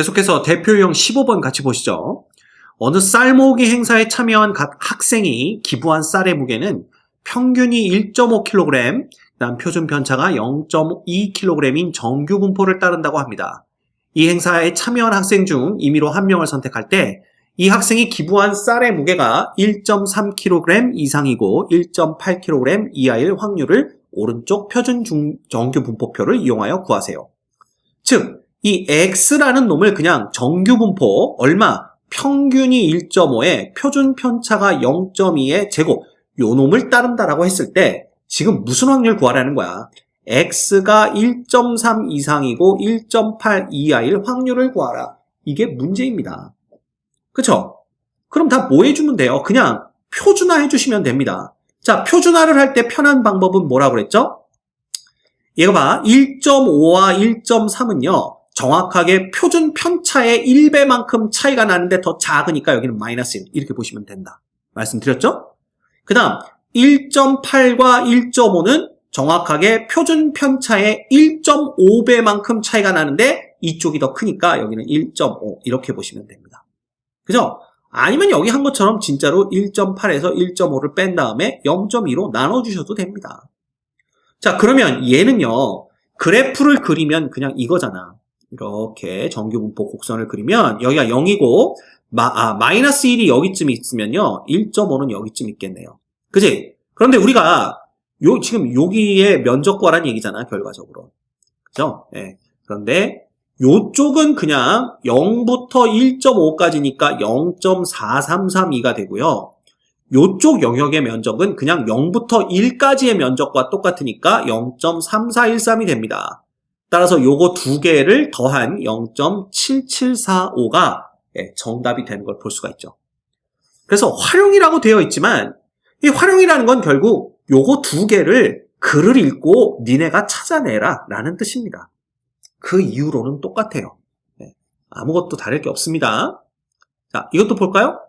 계속해서 대표형 15번 같이 보시죠. 어느 쌀 모으기 행사에 참여한 각 학생이 기부한 쌀의 무게는 평균이 1.5kg, 그다음 표준 편차가 0.2kg인 정규 분포를 따른다고 합니다. 이 행사에 참여한 학생 중 임의로 한 명을 선택할 때 이 학생이 기부한 쌀의 무게가 1.3kg 이상이고 1.8kg 이하일 확률을 오른쪽 표준 중- 정규 분포표를 이용하여 구하세요. 즉, 이 x라는 놈을 그냥 정규 분포 얼마 평균이 1.5에 표준 편차가 0.2의 제곱 요 놈을 따른다라고 했을 때 지금 무슨 확률 구하라는 거야? x가 1.3 이상이고 1.8 이하일 확률을 구하라. 이게 문제입니다. 그쵸? 그럼 다 뭐 해주면 돼요? 그냥 표준화 해주시면 됩니다. 자, 표준화를 할 때 편한 방법은 뭐라고 그랬죠? 얘가 봐. 1.5와 1.3은요. 정확하게 표준 편차의 1배만큼 차이가 나는데 더 작으니까 여기는 마이너스 1 이렇게 보시면 된다. 말씀드렸죠? 그 다음 1.8과 1.5는 정확하게 표준 편차의 1.5배만큼 차이가 나는데 이쪽이 더 크니까 여기는 1.5 이렇게 보시면 됩니다. 그죠? 아니면 여기 한 것처럼 진짜로 1.8에서 1.5를 뺀 다음에 0.2로 나눠주셔도 됩니다. 자, 그러면 얘는요, 그래프를 그리면 그냥 이거잖아. 이렇게 정규분포 곡선을 그리면 여기가 0이고, 마, 아, 마이너스 1이 여기쯤 있으면요, 1.5는 여기쯤 있겠네요. 그지? 그런데 우리가 요, 지금 여기에 면적 구하라는 얘기잖아, 결과적으로. 그죠? 예. 그런데 요쪽은 그냥 0부터 1.5까지니까 0.4332가 되고요. 요쪽 영역의 면적은 그냥 0부터 1까지의 면적과 똑같으니까 0.3413이 됩니다. 따라서 요거 두 개를 더한 0.7745가 예, 정답이 되는 걸 볼 수가 있죠. 그래서 활용이라고 되어 있지만 이 활용이라는 건 결국 요거 두 개를 글을 읽고 니네가 찾아내라 라는 뜻입니다. 그 이후로는 똑같아요. 네, 아무것도 다를 게 없습니다. 자, 이것도 볼까요?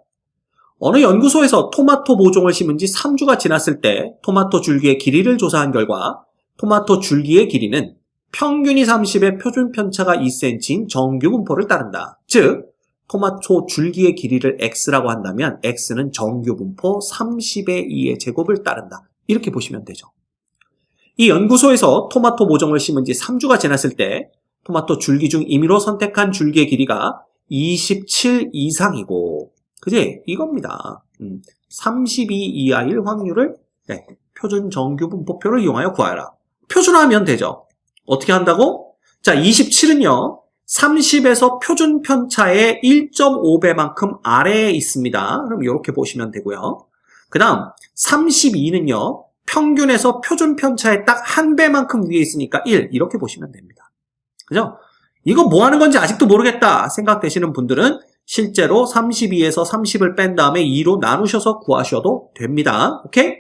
어느 연구소에서 토마토 모종을 심은 지 3주가 지났을 때 토마토 줄기의 길이를 조사한 결과 토마토 줄기의 길이는 평균이 30의 표준 편차가 2cm인 정규 분포를 따른다. 즉, 토마토 줄기의 길이를 x라고 한다면 x는 정규 분포 30의 2의 제곱을 따른다. 이렇게 보시면 되죠. 이 연구소에서 토마토 모종을 심은 지 3주가 지났을 때 토마토 줄기 중 임의로 선택한 줄기의 길이가 27 이상이고 그지? 이겁니다. 음, 32 이하일 확률을 네, 표준 정규 분포표를 이용하여 구하라. 표준화하면 되죠. 어떻게 한다고? 자, 27은요. 30에서 표준 편차의 1.5배만큼 아래에 있습니다. 그럼 이렇게 보시면 되고요. 그 다음 32는요. 평균에서 표준 편차의 딱 한 배만큼 위에 있으니까 1 이렇게 보시면 됩니다. 그죠? 이거 뭐 하는 건지 아직도 모르겠다 생각되시는 분들은 실제로 32에서 30을 뺀 다음에 2로 나누셔서 구하셔도 됩니다. 오케이?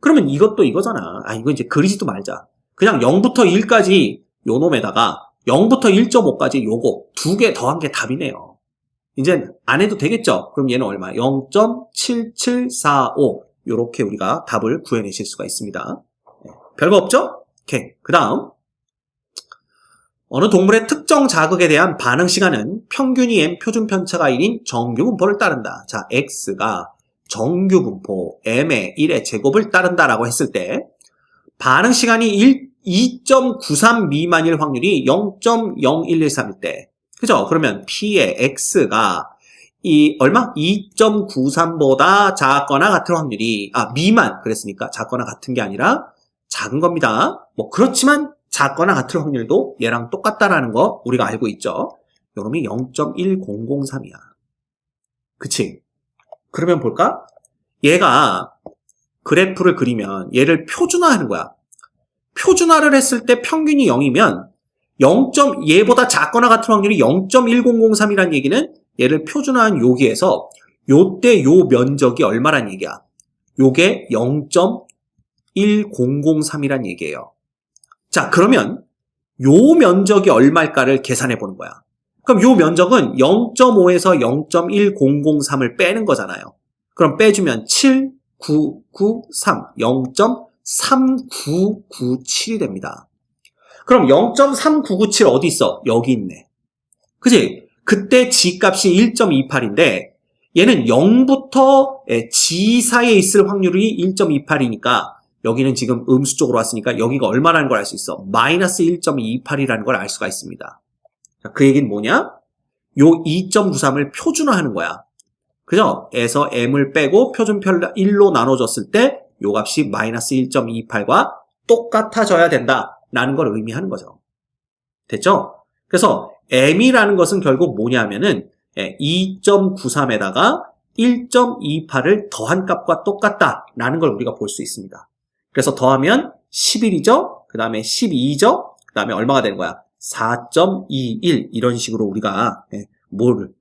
그러면 이것도 이거잖아. 아, 이거 이제 그리지도 말자. 그냥 0부터 1까지 요 놈에다가 0부터 1.5까지 요거 두 개 더한 게 답이네요. 이제 안 해도 되겠죠? 그럼 얘는 얼마? 0.7745 요렇게 우리가 답을 구해내실 수가 있습니다. 네, 별거 없죠? 오케이. 그 다음 어느 동물의 특정 자극에 대한 반응 시간은 평균이 m 표준 편차가 1인 정규 분포를 따른다. 자, x가 정규 분포 m의 1의 제곱을 따른다라고 했을 때 반응 시간이 1, 2.93 미만일 확률이 0.0113일 때 그죠? 그러면 p의 x가 이 얼마? 2.93보다 작거나 같은 확률이 아 미만 그랬으니까 작거나 같은 게 아니라 작은 겁니다. 뭐 그렇지만 작거나 같을 확률도 얘랑 똑같다라는 거 우리가 알고 있죠. 요놈이 0.1003이야. 그치? 그러면 볼까? 얘가 그래프를 그리면 얘를 표준화하는 거야. 표준화를 했을 때 평균이 0이면 0. 얘보다 작거나 같은 확률이 0.1003이라는 얘기는 얘를 표준화한 여기에서 요때 요 면적이 얼마란 얘기야? 요게 0.1003이란 얘기예요. 자, 그러면 요 면적이 얼마일까를 계산해 보는 거야. 그럼 요 면적은 0.5에서 0.1003을 빼는 거잖아요. 그럼 빼주면 7, 9, 9, 3, 0.3997이 됩니다. 그럼 0.3997 어디 있어? 여기 있네. 그지? 그때 G 값이 1.28인데 얘는 0부터 G 사이에 있을 확률이 1.28이니까 여기는 지금 음수 쪽으로 왔으니까 여기가 얼마라는 걸 알 수 있어. 마이너스 1.28이라는 걸 알 수가 있습니다. 자, 그 얘기는 뭐냐? 요 2.93을 표준화하는 거야. 그죠? 에서 m을 빼고 표준별 1로 나눠줬을 때 요 값이 마이너스 1.28과 똑같아져야 된다라는 걸 의미하는 거죠. 됐죠? 그래서 m이라는 것은 결국 뭐냐면은 2.93에다가 1.28을 더한 값과 똑같다라는 걸 우리가 볼 수 있습니다. 그래서 더하면 11이죠? 그 다음에 12죠? 그 다음에 얼마가 되는 거야? 4.21 이런 식으로 우리가 예, 뭐를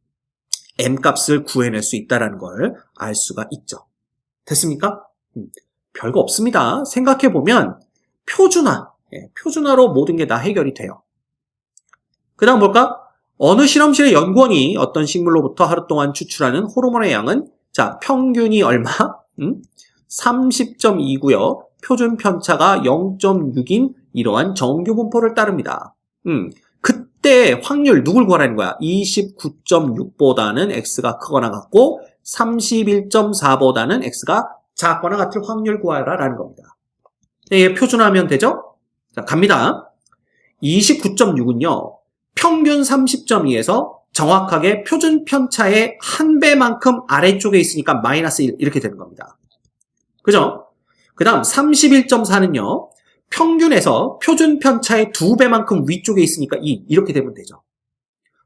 m 값을 구해낼 수 있다는 걸 알 수가 있죠. 됐습니까? 음, 별거 없습니다. 생각해보면 표준화, 예, 표준화로 모든 게 다 해결이 돼요. 그 다음 볼까? 어느 실험실의 연구원이 어떤 식물로부터 하루 동안 추출하는 호르몬의 양은 자 평균이 얼마? 음? 30.2고요. 표준 편차가 0.6인 이러한 정규 분포를 따릅니다. 음, 그때 확률 누굴 구하라는 거야? 29.6보다는 x가 크거나 같고 31.4보다는 x가 작거나 같을 확률 구하라라는 겁니다. 네, 표준화하면 되죠? 자, 갑니다. 29.6은요. 평균 30.2에서 정확하게 표준 편차의 한 배만큼 아래쪽에 있으니까 마이너스 1 이렇게 되는 겁니다. 그죠? 그 다음 31.4는요. 평균에서 표준 편차의 두 배만큼 위쪽에 있으니까 2 이렇게 되면 되죠.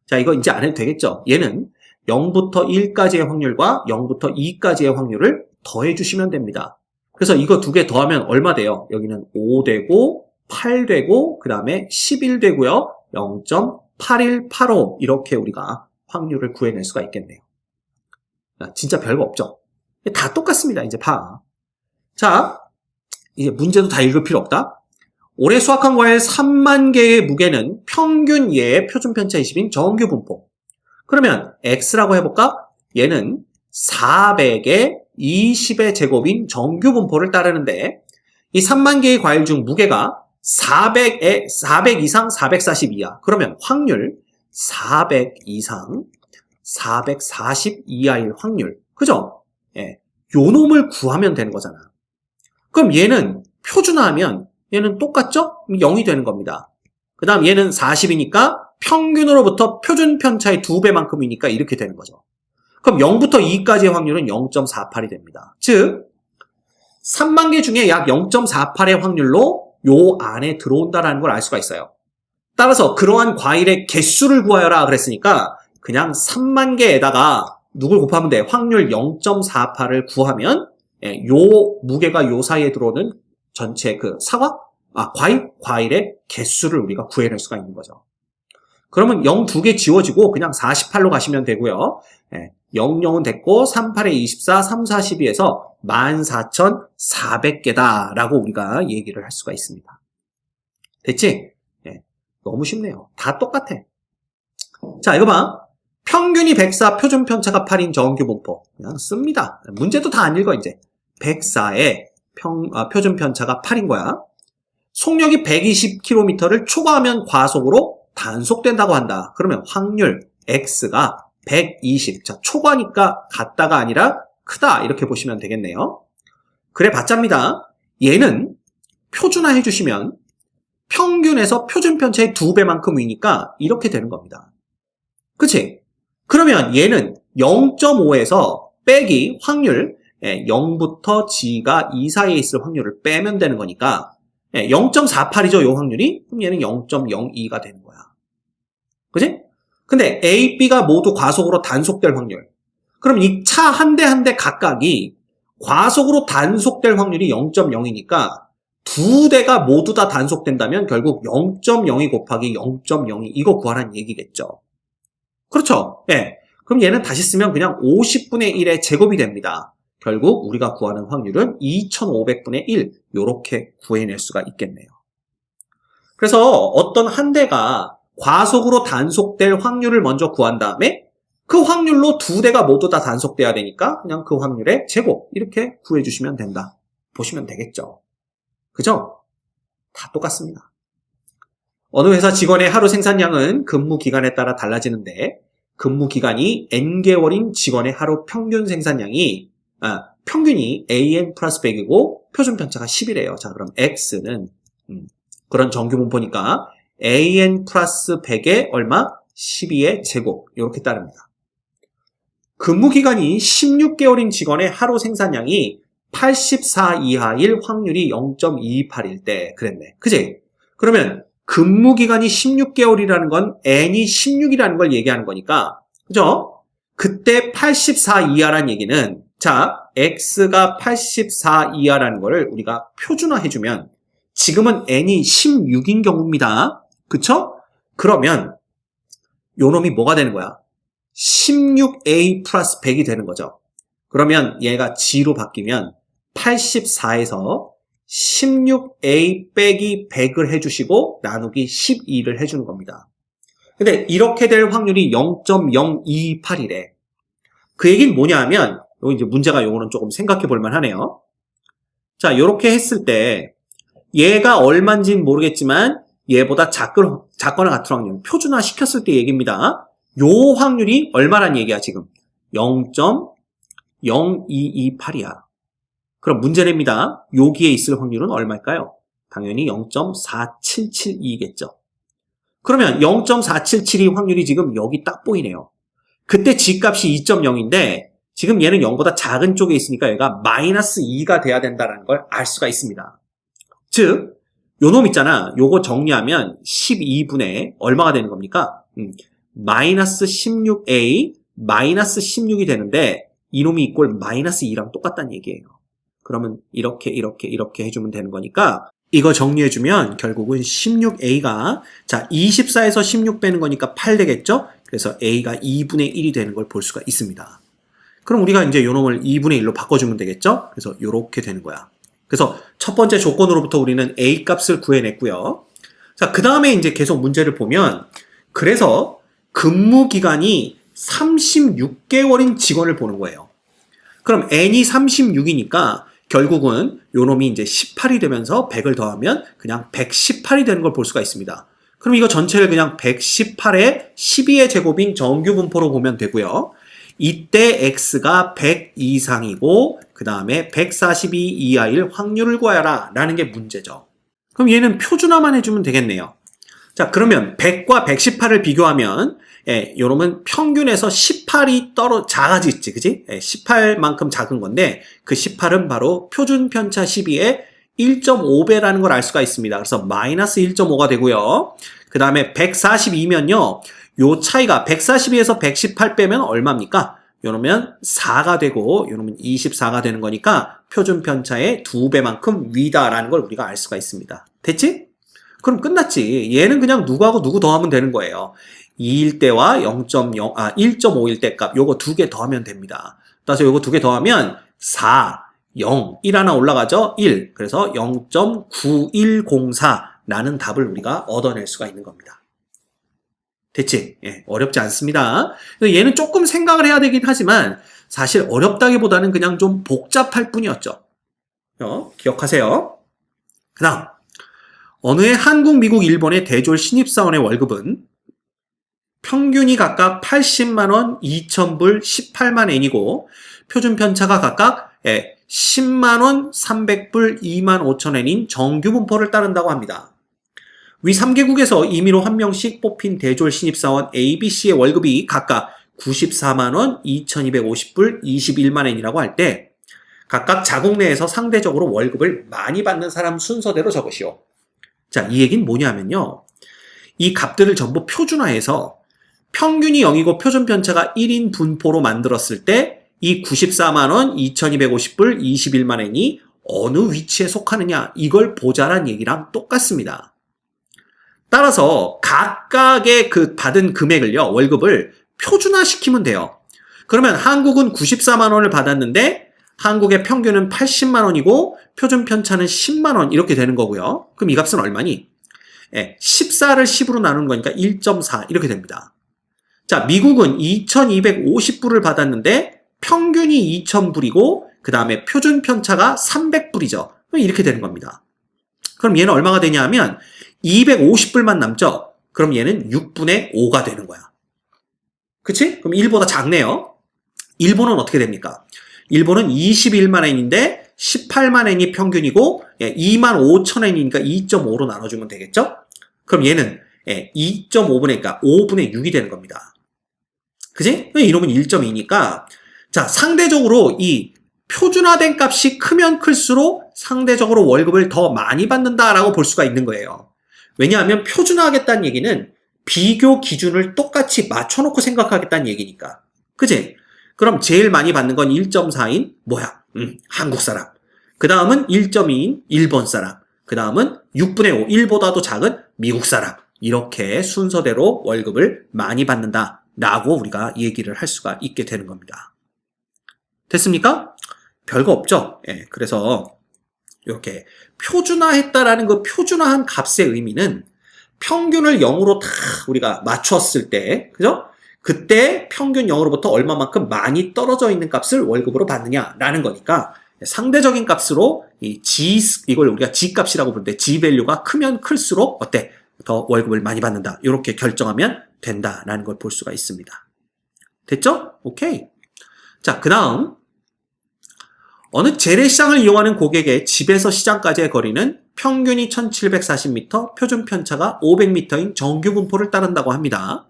자 이거 이제 안 해도 되겠죠. 얘는 0부터 1까지의 확률과 0부터 2까지의 확률을 더해 주시면 됩니다. 그래서 이거 두 개 더하면 얼마 돼요? 여기는 5 되고 8 되고 그 다음에 11 되고요. 0.8185 이렇게 우리가 확률을 구해낼 수가 있겠네요. 진짜 별거 없죠? 다 똑같습니다. 이제 봐. 자, 이제 문제도 다 읽을 필요 없다. 올해 수확한 과일 3만 개의 무게는 평균 예의 표준 편차 20인 정규 분포. 그러면 x라고 해볼까? 얘는 400의 20의 제곱인 정규 분포를 따르는데 이 3만 개의 과일 중 무게가 400에 400 이상 440 이하. 그러면 확률 400 이상 440 이하일 확률. 그죠? 예. 요 놈을 구하면 되는 거잖아. 그럼 얘는 표준화하면 얘는 똑같죠? 0이 되는 겁니다. 그 다음 얘는 40이니까 평균으로부터 표준 편 차의 2배만큼이니까 이렇게 되는 거죠. 그럼 0부터 2까지의 확률은 0.48이 됩니다. 즉 3만 개 중에 약 0.48의 확률로 요 안에 들어온다는 걸 알 수가 있어요. 따라서 그러한 과일의 개수를 구하여라 그랬으니까 그냥 3만 개에다가 누굴 곱하면 돼? 확률 0.48을 구하면 예, 요 무게가 요 사이에 들어오는 전체 그 사과? 아, 과일? 과일의 개수를 우리가 구해낼 수가 있는 거죠. 그러면 0 두 개 지워지고 그냥 48로 가시면 되고요. 예, 0, 0은 됐고 3, 8에 24, 3, 42에서 14,400개다라고 우리가 얘기를 할 수가 있습니다. 됐지? 예, 너무 쉽네요. 다 똑같아. 자, 이거 봐. 평균이 104, 표준 편차가 8인 정규 분포. 그냥 씁니다. 문제도 다 안 읽어, 이제. 104에 평, 아, 표준 편차가 8인 거야. 속력이 120km를 초과하면 과속으로 단속된다고 한다. 그러면 확률 X가 120. 자, 초과니까 같다가 아니라 크다. 이렇게 보시면 되겠네요. 그래 봤자입니다. 얘는 표준화 해주시면 평균에서 표준 편차의 두 배만큼 위니까 이렇게 되는 겁니다. 그치? 그러면 얘는 0.5에서 빼기 확률 0부터 예, G가 2 사이에 있을 확률을 빼면 되는 거니까 0.48이죠, 예, 요 확률이? 그럼 얘는 0.02가 되는 거야. 그지? 근데 A, B가 모두 과속으로 단속될 확률. 그럼 이 차 한 대 한 대 각각이 과속으로 단속될 확률이 0.0이니까 두 대가 모두 다 단속된다면 결국 0.02 곱하기 0.02 이거 구하라는 얘기겠죠. 그렇죠? 예. 네. 그럼 얘는 다시 쓰면 그냥 50분의 1의 제곱이 됩니다. 결국 우리가 구하는 확률은 2500분의 1 이렇게 구해낼 수가 있겠네요. 그래서 어떤 한 대가 과속으로 단속될 확률을 먼저 구한 다음에 그 확률로 두 대가 모두 다 단속돼야 되니까 그냥 그 확률의 제곱 이렇게 구해주시면 된다. 보시면 되겠죠. 그죠? 다 똑같습니다. 어느 회사 직원의 하루 생산량은 근무 기간에 따라 달라지는데 근무 기간이 n개월인 직원의 하루 평균 생산량이 아, 평균이 AN 플러스 100이고 표준 편차가 10이래요. 자, 그럼 X는 음, 그런 정규 분포니까 AN 플러스 100에 얼마? 12의 제곱 이렇게 따릅니다. 근무 기간이 16개월인 직원의 하루 생산량이 84 이하일 확률이 0.28일 때 그랬네. 그지? 그러면 근무 기간이 16개월이라는 건 n이 16이라는 걸 얘기하는 거니까 그죠? 그때 84 이하라는 얘기는 자, x가 84 이하라는 거를 우리가 표준화해 주면 지금은 n이 16인 경우입니다. 그쵸? 그러면 요 놈이 뭐가 되는 거야? 16a 플러스 100이 되는 거죠. 그러면 얘가 g로 바뀌면 84에서 16a 빼기 100을 해주시고 나누기 12를 해주는 겁니다. 근데 이렇게 될 확률이 0.028이래. 그 얘기는 뭐냐 하면 요 이제 문제가 요거는 조금 생각해 볼 만 하네요. 자, 이렇게 했을 때 얘가 얼마인지는 모르겠지만 얘보다 작건, 작거나 같은 확률 표준화 시켰을 때 얘기입니다. 요 확률이 얼마란 얘기야 지금? 0.0228이야. 그럼 문제냅니다. 여기에 있을 확률은 얼마일까요? 당연히 0.4772겠죠. 그러면 0.477이 확률이 지금 여기 딱 보이네요. 그때 G값이 2.0인데 지금 얘는 0보다 작은 쪽에 있으니까 얘가 마이너스 2가 돼야 된다는 걸 알 수가 있습니다. 즉, 요 놈 있잖아. 요거 정리하면 12분의 얼마가 되는 겁니까? 음, 마이너스 16a 마이너스 16이 되는데 이놈이 이꼴 마이너스 2랑 똑같다는 얘기예요. 그러면 이렇게 이렇게 이렇게 해주면 되는 거니까 이거 정리해주면 결국은 16a가 자 24에서 16 빼는 거니까 8 되겠죠? 그래서 a가 2분의 1이 되는 걸 볼 수가 있습니다. 그럼 우리가 이제 요 놈을 2분의 1로 바꿔주면 되겠죠? 그래서 요렇게 되는 거야. 그래서 첫 번째 조건으로부터 우리는 a 값을 구해냈고요. 자, 그 다음에 이제 계속 문제를 보면 그래서 근무 기간이 36개월인 직원을 보는 거예요. 그럼 n이 36이니까 결국은 요 놈이 이제 18이 되면서 100을 더하면 그냥 118이 되는 걸 볼 수가 있습니다. 그럼 이거 전체를 그냥 118에 12의 제곱인 정규 분포로 보면 되고요. 이때 x가 100 이상이고 그 다음에 142 이하일 확률을 구하여라 라는 게 문제죠. 그럼 얘는 표준화만 해주면 되겠네요. 자 그러면 100과 118을 비교하면 예, 요놈은 평균에서 18이 떨어 작아지지, 그지? 예, 18만큼 작은 건데 그 18은 바로 표준 편차 12의 1.5배라는 걸 알 수가 있습니다. 그래서 마이너스 1.5가 되고요. 그 다음에 142면요. 요 차이가 142에서 118 빼면 얼마입니까? 요러면 4가 되고 요러면 24가 되는 거니까 표준 편차의 2배만큼 위다라는 걸 우리가 알 수가 있습니다. 됐지? 그럼 끝났지. 얘는 그냥 누구하고 누구 더하면 되는 거예요. 2일 때와 0.0, 아, 1.5일 때 값, 요거 두 개 더하면 됩니다. 따라서 요거 두 개 더하면 4, 0, 1 하나 올라가죠? 1. 그래서 0.9104라는 답을 우리가 얻어낼 수가 있는 겁니다. 됐지? 예, 어렵지 않습니다. 얘는 조금 생각을 해야 되긴 하지만 사실 어렵다기보다는 그냥 좀 복잡할 뿐이었죠. 어, 기억하세요. 그 다음, 어느 해 한국, 미국, 일본의 대졸 신입사원의 월급은 평균이 각각 80만원, 2,000불, 18만 엔이고 표준 편차가 각각 10만원, 300불, 2만 5천 엔인 정규 분포를 따른다고 합니다. 위 3개국에서 임의로 한 명씩 뽑힌 대졸 신입사원 ABC의 월급이 각각 94만원, 2,250불, 21만 엔이라고 할 때 각각 자국 내에서 상대적으로 월급을 많이 받는 사람 순서대로 적으시오. 자, 이 얘기는 뭐냐면요. 이 값들을 전부 표준화해서 평균이 0이고 표준 편차가 1인 분포로 만들었을 때 이 94만원, 2250불, 21만원이 어느 위치에 속하느냐 이걸 보자란 얘기랑 똑같습니다. 따라서 각각의 그 받은 금액을요, 월급을 표준화 시키면 돼요. 그러면 한국은 94만원을 받았는데 한국의 평균은 80만원이고 표준 편차는 10만원 이렇게 되는 거고요. 그럼 이 값은 얼마니? 예, 14를 10으로 나눈 거니까 1.4 이렇게 됩니다. 자, 미국은 2250불을 받았는데 평균이 2000불이고 그 다음에 표준 편차가 300불이죠. 이렇게 되는 겁니다. 그럼 얘는 얼마가 되냐 하면 250불만 남죠? 그럼 얘는 6분의 5가 되는 거야. 그치? 그럼 1보다 작네요. 일본은 어떻게 됩니까? 일본은 21만 엔인데 18만 엔이 평균이고 2만 5천 엔이니까 2.5로 나눠주면 되겠죠? 그럼 얘는 2.5분의 그러니까 5분의 6이 되는 겁니다. 그지? 이러면 1.2니까 자 상대적으로 이 표준화된 값이 크면 클수록 상대적으로 월급을 더 많이 받는다라고 볼 수가 있는 거예요. 왜냐하면 표준화하겠다는 얘기는 비교 기준을 똑같이 맞춰놓고 생각하겠다는 얘기니까. 그지? 그럼 제일 많이 받는 건 1.4인 뭐야? 음, 한국 사람. 그 다음은 1.2인 일본 사람. 그 다음은 6분의 5, 1보다도 작은 미국 사람. 이렇게 순서대로 월급을 많이 받는다. 라고 우리가 얘기를 할 수가 있게 되는 겁니다. 됐습니까? 별거 없죠? 예, 그래서 이렇게 표준화했다라는 그 표준화한 값의 의미는 평균을 0으로 다 우리가 맞췄을 때, 그죠? 그때 평균 0으로부터 얼마만큼 많이 떨어져 있는 값을 월급으로 받느냐라는 거니까 상대적인 값으로 이 G, 이걸 우리가 G 값이라고 부르는데 G 밸류가 크면 클수록 어때? 더 월급을 많이 받는다. 이렇게 결정하면 된다라는 걸 볼 수가 있습니다. 됐죠? 오케이. 자, 그 다음. 어느 재래시장을 이용하는 고객의 집에서 시장까지의 거리는 평균이 1740m, 표준 편차가 500m인 정규 분포를 따른다고 합니다.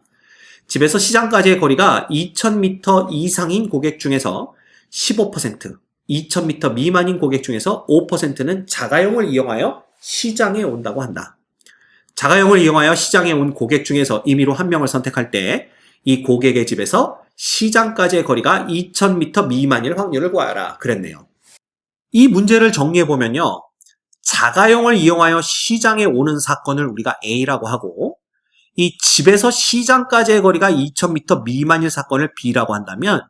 집에서 시장까지의 거리가 2000m 이상인 고객 중에서 15%, 2000m 미만인 고객 중에서 5%는 자가용을 이용하여 시장에 온다고 한다. 자가용을 이용하여 시장에 온 고객 중에서 임의로 한 명을 선택할 때 이 고객의 집에서 시장까지의 거리가 2000m 미만일 확률을 구하라 그랬네요. 이 문제를 정리해 보면요. 자가용을 이용하여 시장에 오는 사건을 우리가 A라고 하고 이 집에서 시장까지의 거리가 2000m 미만일 사건을 B라고 한다면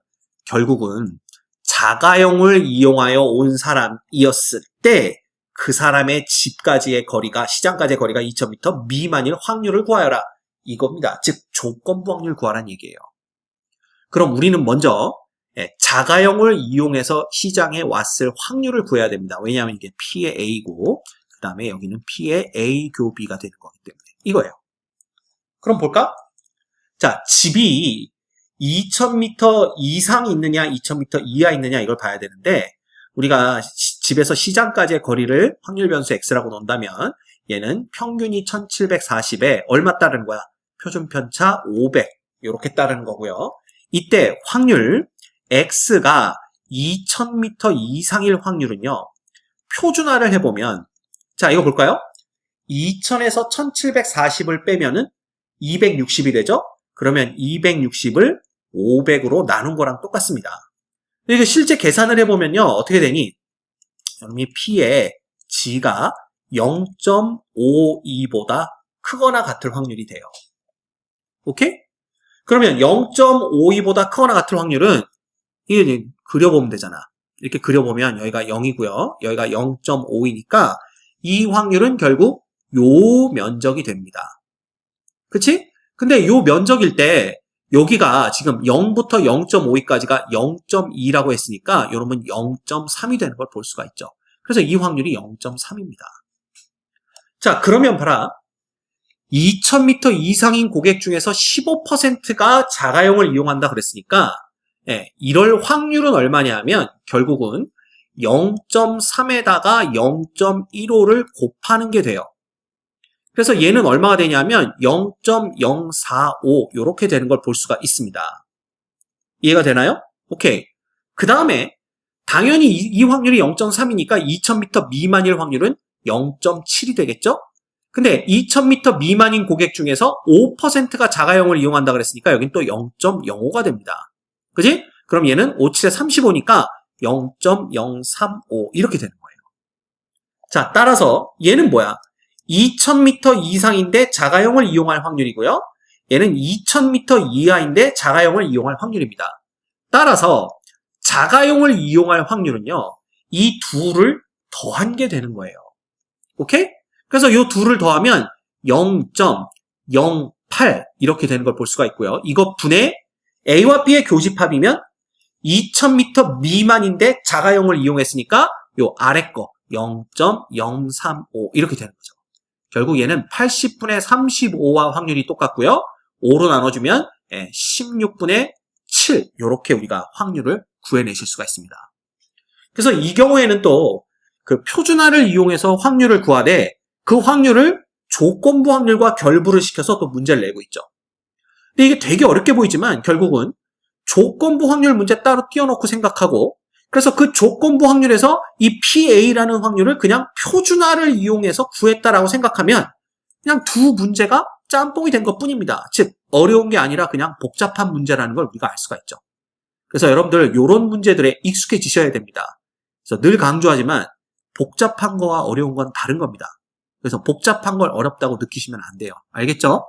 결국은 자가용을 이용하여 온 사람이었을 때 그 사람의 집까지의 거리가 시장까지의 거리가 2000m 미만일 확률을 구하여라 이겁니다. 즉 조건부 확률 구하라는 얘기예요. 그럼 우리는 먼저 예, 자가용을 이용해서 시장에 왔을 확률을 구해야 됩니다. 왜냐하면 이게 P의 A고 그 다음에 여기는 P의 A 교 B가 되는 거기 때문에 이거예요. 그럼 볼까? 자, 집이 2000m 이상 있느냐, 2000m 이하 있느냐 이걸 봐야 되는데 우리가 시, 집에서 시장까지의 거리를 확률 변수 x라고 놓는다면 얘는 평균이 1740에 얼마 따르는 거야? 표준 편차 500 이렇게 따르는 거고요. 이때 확률 x가 2000m 이상일 확률은요. 표준화를 해보면 자 이거 볼까요? 2000에서 1740을 빼면은 260이 되죠? 그러면 260을 500으로 나눈 거랑 똑같습니다. 이게 실제 계산을 해보면요. 어떻게 되니? 여러분이 P의 G가 0.52보다 크거나 같을 확률이 돼요. 오케이? 그러면 0.52보다 크거나 같을 확률은 이게 그려보면 되잖아. 이렇게 그려보면 여기가 0이고요. 여기가 0.5이니까 이 확률은 결국 요 면적이 됩니다. 그치? 근데 요 면적일 때 여기가 지금 0부터 0.52까지가 0.2라고 했으니까 여러분 0.3이 되는 걸 볼 수가 있죠. 그래서 이 확률이 0.3입니다. 자, 그러면 봐라. 2000m 이상인 고객 중에서 15%가 자가용을 이용한다 그랬으니까 예, 이럴 확률은 얼마냐면 결국은 0.3에다가 0.15를 곱하는 게 돼요. 그래서 얘는 얼마가 되냐면 0.045 이렇게 되는 걸 볼 수가 있습니다. 이해가 되나요? 오케이. 그 다음에 당연히 이, 이 확률이 0.3이니까 2000m 미만일 확률은 0.7이 되겠죠? 근데 2000m 미만인 고객 중에서 5%가 자가용을 이용한다 그랬으니까 여긴 또 0.05가 됩니다. 그지? 그럼 얘는 5, 7에 35니까 0.035 이렇게 되는 거예요. 자, 따라서 얘는 뭐야? 2000m 이상인데 자가용을 이용할 확률이고요. 얘는 2000m 이하인데 자가용을 이용할 확률입니다. 따라서 자가용을 이용할 확률은요. 이 둘을 더한 게 되는 거예요. 오케이? 그래서 이 둘을 더하면 0.08 이렇게 되는 걸 볼 수가 있고요. 이거 분의 A와 B의 교집합이면 2000m 미만인데 자가용을 이용했으니까 요 아래 거 0.035 이렇게 되는 거죠. 결국 얘는 80분의 35와 확률이 똑같고요. 5로 나눠주면 16분의 7 이렇게 우리가 확률을 구해내실 수가 있습니다. 그래서 이 경우에는 또 그 표준화를 이용해서 확률을 구하되 그 확률을 조건부 확률과 결부를 시켜서 또 문제를 내고 있죠. 근데 이게 되게 어렵게 보이지만 결국은 조건부 확률 문제 따로 띄워놓고 생각하고 그래서 그 조건부 확률에서 이 PA라는 확률을 그냥 표준화를 이용해서 구했다라고 생각하면 그냥 두 문제가 짬뽕이 된 것 뿐입니다. 즉, 어려운 게 아니라 그냥 복잡한 문제라는 걸 우리가 알 수가 있죠. 그래서 여러분들 이런 문제들에 익숙해지셔야 됩니다. 그래서 늘 강조하지만 복잡한 거와 어려운 건 다른 겁니다. 그래서 복잡한 걸 어렵다고 느끼시면 안 돼요. 알겠죠?